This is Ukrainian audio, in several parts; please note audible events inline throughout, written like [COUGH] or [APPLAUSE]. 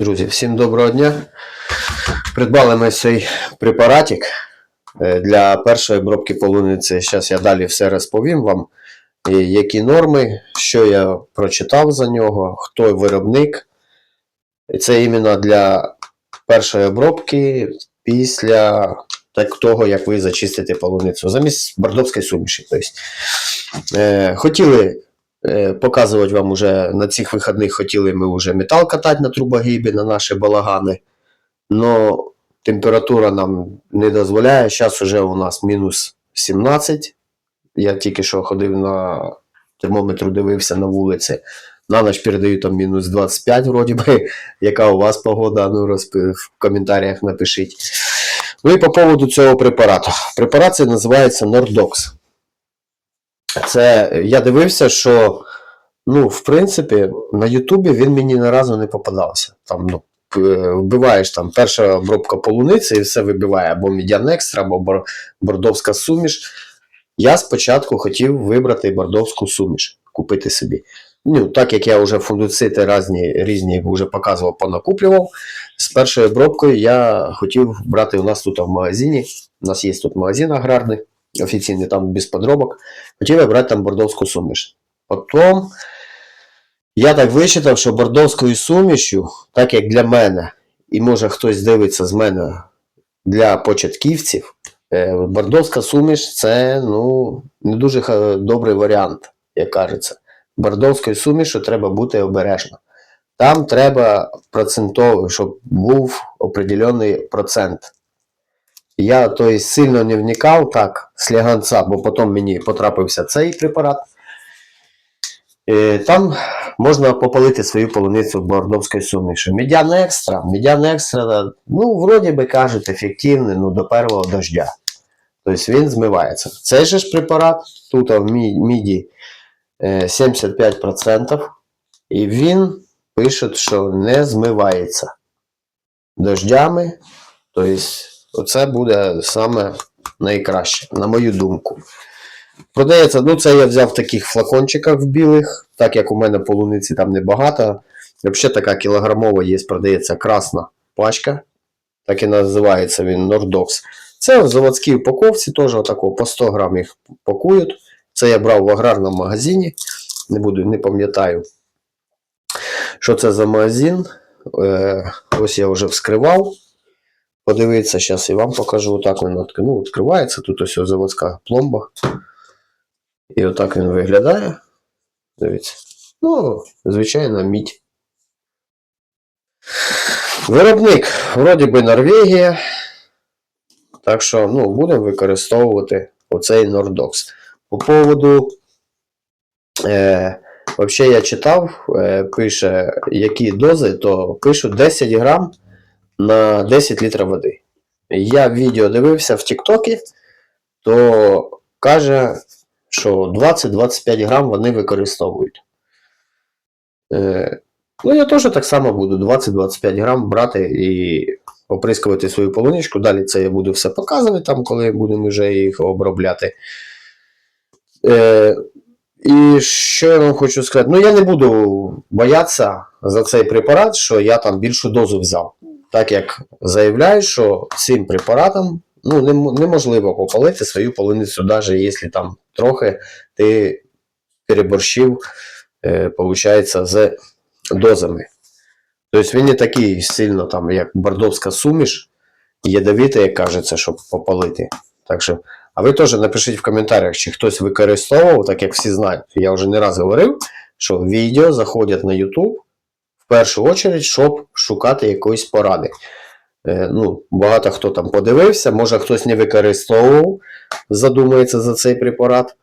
Друзі, всім доброго дня. Придбали ми цей препаратик е, для першої обробки полуниці. Зараз я далі все розповім вам, е, які норми, що я прочитав за нього, хто виробник. Це іменно для першої обробки після того, як ви зачистите полуницю. Замість бордовської суміші. Тобто, хотіли Показувати вам уже на цих вихідних хотіли ми вже метал катати на трубогибі, на наші балагани. Но температура нам не дозволяє. Зараз вже у нас мінус 17. Я тільки що ходив на термометру, дивився на вулиці. На ніч передаю там мінус 25, вроді би. [LAUGHS] Яка у вас погода? Ну, розп... в коментарях напишіть. Ну і по поводу цього препарату. Препарат це називається Nordox. Це я дивився, що ну, в принципі, на Ютубі він мені ні разу не попадався. Там, ну, вбиваєш там перша обробка полуниці і все вибиває або Медіан Екстра, або бордовська суміш. Я спочатку хотів вибрати бордовську суміш, купити собі. Ну, так як я вже фундуцити різні, різні вже показував, понакуплював. З першою обробкою я хотів брати у нас тут в магазині. У нас є тут магазин аграрний, офіційний, там без подробок. Хотів я брати там бордовську суміш. Потім я так вичитав, що бордовською сумішю, так як для мене, і може хтось дивиться з мене для початківців, е, бордовська суміш це ну, не дуже добрий варіант, як кажеться. Бордовською сумішу треба бути обережно. Там треба процентовий, щоб був определений процент. Я тобто, сильно не вникав так сліганця, бо потім мені потрапився цей препарат. Е, Там можна попалити свою полуницю бордовською сумішю. Медіан екстра. Медіан екстра, ну, вроді би кажуть, ефективний ну, до першого дождя. Тобто він змивається. Цей же ж препарат, тут в мі- міді е, 75%, і він пише, що не змивається дождями. Тобто, оце буде саме найкраще, на мою думку. Продається, ну це я взяв в таких флакончиках в білих, так як у мене полуниці там небагато. Взагалі така кілограмова є, продається красна пачка. Так і називається він Nordox. Це в заводській упаковці теж отако по 100 грам їх пакують. Це я брав в аграрному магазині. Не буду, не пам'ятаю, що це за магазин. Е, ось я вже вскривав. Подивіться, зараз і вам покажу. Отак він ну, відкривається. Тут ось заводська пломба. І отак він виглядає. Дивіться. Ну, звичайно, мідь. Виробник, вроді би, Норвегія. Так що, ну, будемо використовувати оцей Nordox. По поводу. Е, Взагалі я читав, е, пише, які дози, то пишуть 10 грам на 10 літрів води. Я відео дивився в Тіктокі, то каже, що 20-25 грам вони використовують. Е, ну, я теж так само буду 20-25 грам брати і оприскувати свою полуничку. Далі це я буду все показувати, там, коли будемо вже їх обробляти. Е, і що я вам хочу сказати? Ну, я не буду боятися за цей препарат, що я там більшу дозу взяв. Так як заявляю, що цим препаратом ну, неможливо попалити свою полуницю, навіть якщо там трохи ти переборщив, е, получається, з дозами. Тобто він не такий сильно, там, як бордовська суміш, ядовитий, як кажеться, щоб попалити. Так що, а ви теж напишіть в коментарях, чи хтось використовував, так як всі знають. Я вже не раз говорив, що відео заходять на YouTube першу чергу, щоб шукати якоїсь поради. Е, ну, багато хто там подивився, може хтось не використовував, задумається за цей препарат.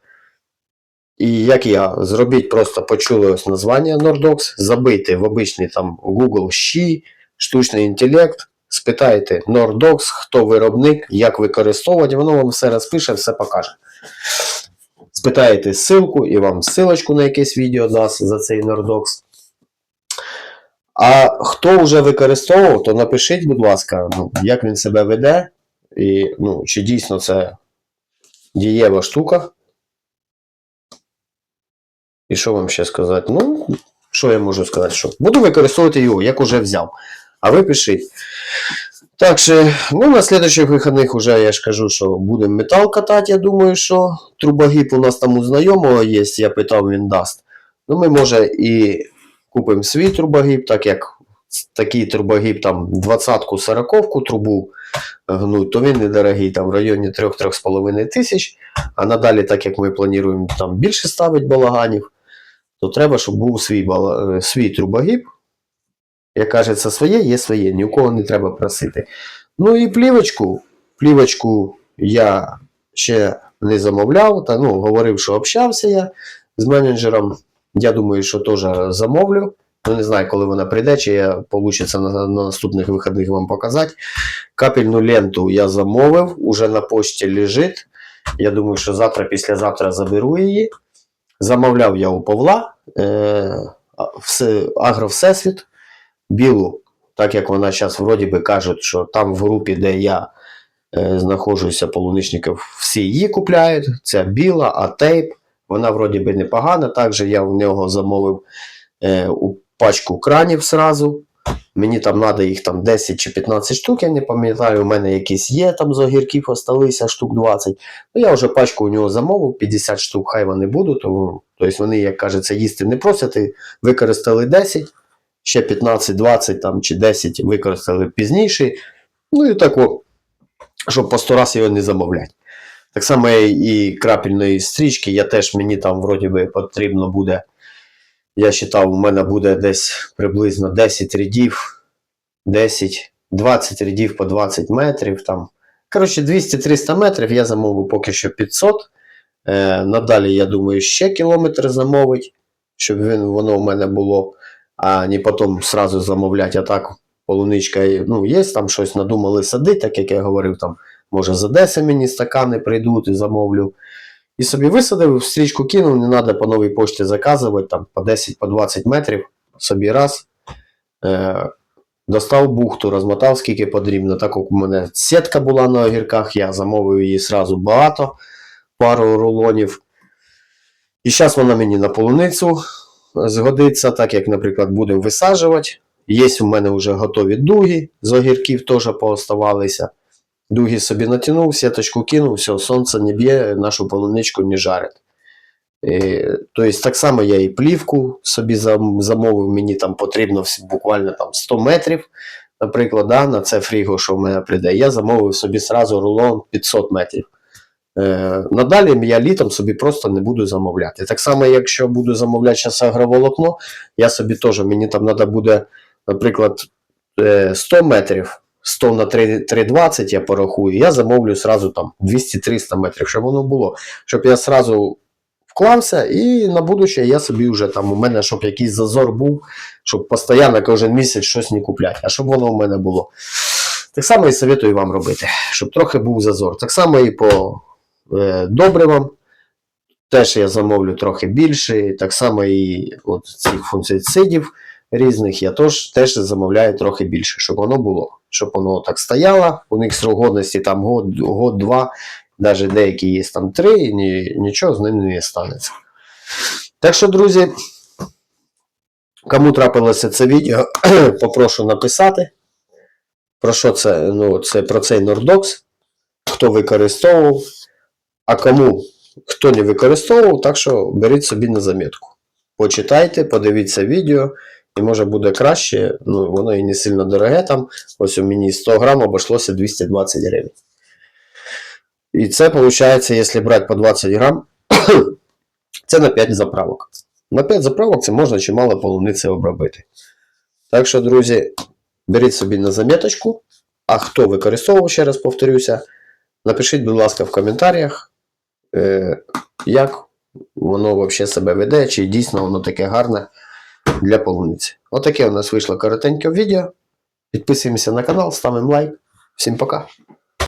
І як я, зробіть просто почули ось названня Nordox, забийте в обичний там Google щі, штучний інтелект, спитайте Nordox, хто виробник, як використовувати, воно вам все розпише, все покаже. Спитаєте ссылку і вам ссылочку на якесь відео дасть за цей Nordox. А хто вже використовував, то напишіть, будь ласка, ну, як він себе веде, і ну, чи дійсно це дієва штука. І що вам ще сказати? Ну, що я можу сказати? Що буду використовувати його, як уже взяв. А ви пишіть. Так що, ну, на слідчих вихідних уже я ж кажу, що будемо метал катати. Я думаю, що трубогіп у нас там у знайомого є, я питав, він дасть. Ну, ми, може, і купимо свій трубогіп, так як такий трубогіп там 20-ку 40-ку трубу гнуть, то він недорогий, там в районі 3-3,5 тисяч. А надалі, так як ми плануємо там більше ставити балаганів, то треба, щоб був свій, бала- е, свій трубогіп. Як кажеться, своє є своє, ні у кого не треба просити. Ну і плівочку. Плівочку я ще не замовляв, та ну, говорив, що общався я з менеджером. Я думаю, що теж замовлю. Ну, не знаю, коли вона прийде, чи я вийде на, на наступних вихідних вам показати. Капельну ленту я замовив, уже на пошті лежить. Я думаю, що завтра, післязавтра заберу її. Замовляв я у Павла е, а- Агро Всесвіт, білу, так як вона зараз вроді би кажуть, що там в групі, де я е, знаходжуся, полуничників, всі її купляють. Це біла, а тейп. Вона вроді би непогана. Також я в нього замовив е, у пачку кранів сразу. Мені там треба їх там 10 чи 15 штук, я не пам'ятаю, у мене якісь є там з огірків осталися штук 20. Ну, я вже пачку у нього замовив, 50 штук, хай вони будуть. Тому, тобто вони, як кажеться, їсти не просять, використали 10, ще 15, 20 там, чи 10 використали пізніше. Ну і так, щоб по 100 раз його не замовляти. Так само і крапельної стрічки, я теж мені там вроді би потрібно буде. Я вважав, у мене буде десь приблизно 10 рядів, 10, 20 рядів по 20 метрів. Там. Коротше, 200-300 метрів я замовив поки що 500. Е, надалі, я думаю, ще кілометр замовить, щоб він, воно у мене було, а не потім сразу замовляти. А так, полуничка, ну, є там щось надумали садити, так як я говорив, там, може з Одеси мені стакани прийдуть і замовлю. І собі висадив, стрічку кинув, не треба по новій пошті заказувати, там по 10 по 20 метрів, собі раз. Е, достав бухту, розмотав скільки потрібно. Так як у мене сітка була на огірках, я замовив її сразу багато, пару рулонів. І зараз вона мені на полуницю згодиться, так як, наприклад, будемо висаджувати. Є у мене вже готові дуги, з огірків теж пооставалися. Дуги собі натягнув, сіточку кинув, все, сонце не б'є, нашу полуничку не жарить. Е, Тобто так само я і плівку собі замовив, мені там потрібно буквально там 100 метрів, наприклад, да, на це фріго, що в мене прийде. Я замовив собі сразу рулон 500 метрів. Е, надалі я літом собі просто не буду замовляти. Так само, якщо буду замовляти зараз агроволокно, я собі теж, мені там треба буде, наприклад, е, 100 метрів, 100 на 3, 3,20 я порахую, я замовлю сразу там 200-300 метрів, щоб воно було. Щоб я сразу вклався і на будуще я собі вже там, у мене, щоб якийсь зазор був, щоб постійно кожен місяць щось не купляти, а щоб воно у мене було. Так само і советую вам робити, щоб трохи був зазор. Так само і по е, добривам. Теж я замовлю трохи більше. Так само і от цих функцицидів різних я теж, теж замовляю трохи більше, щоб воно було. Щоб воно так стояло. У них срок годності там год, год, два, навіть деякі є там три, і ні, нічого з ним не станеться. Так що, друзі, кому трапилося це відео, [CLEARS THROAT] попрошу написати. Про що це? Ну, це про цей Nordox, хто використовував, а кому хто не використовував, так що беріть собі на замітку. Почитайте, подивіться відео, і може буде краще. Ну, воно і не сильно дороге там. Ось у мені 100 грам обійшлося 220 гривень. І це виходить, якщо брати по 20 грам, [COUGHS] це на 5 заправок. На 5 заправок це можна чимало полуниці обробити. Так що, друзі, беріть собі на заміточку. А хто використовував, ще раз повторюся, напишіть, будь ласка, в коментарях, е, як воно взагалі себе веде, чи дійсно воно таке гарне для полуниці. Отаке у нас вийшло коротеньке відео. Підписуємося на канал, ставимо лайк. Всім пока!